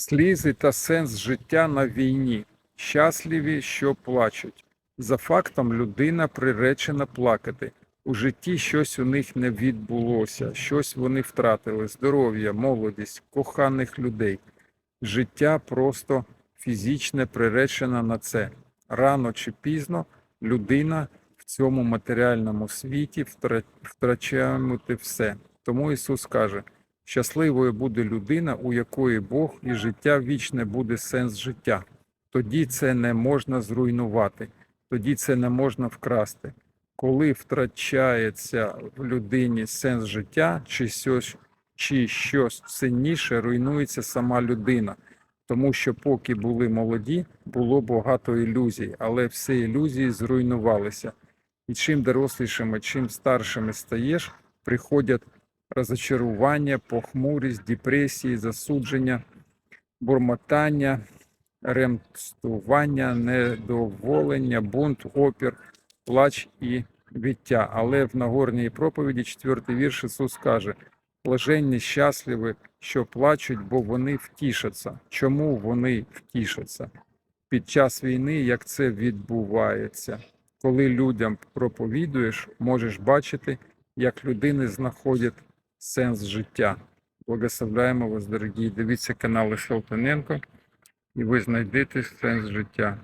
Слізи та сенс життя на війні. Щасливі, що плачуть. За фактом людина приречена плакати. У житті щось у них не відбулося, щось вони втратили здоров'я, молодість, коханих людей. Життя просто фізичне приречена на це. Рано чи пізно людина в цьому матеріальному світі втра- втрачає все. Тому Ісус каже: щасливою буде людина, у якої Бог і життя вічне буде сенс життя. Тоді це не можна зруйнувати, тоді це не можна вкрасти. Коли втрачається в людині сенс життя, чи щось, чи щось цінніше, руйнується сама людина. Тому що поки були молоді, було багато ілюзій, але всі ілюзії зруйнувалися. І чим дорослішими, чим старшими стаєш, приходять розочарування, похмурість, депресії, засудження, бурмотання, ремстування, недоволення, бунт, опір, плач і віття. Але в Нагорній проповіді, четвертий вірш, Ісус каже: блаженні, щасливі, що плачуть, бо вони втішаться. Чому вони втішаться? Під час війни, як це відбувається, коли людям проповідуєш, можеш бачити, як людини знаходять сенс життя. Благословляємо вас, дорогі. Дивіться канали Солтаненко, і ви знайдете сенс життя.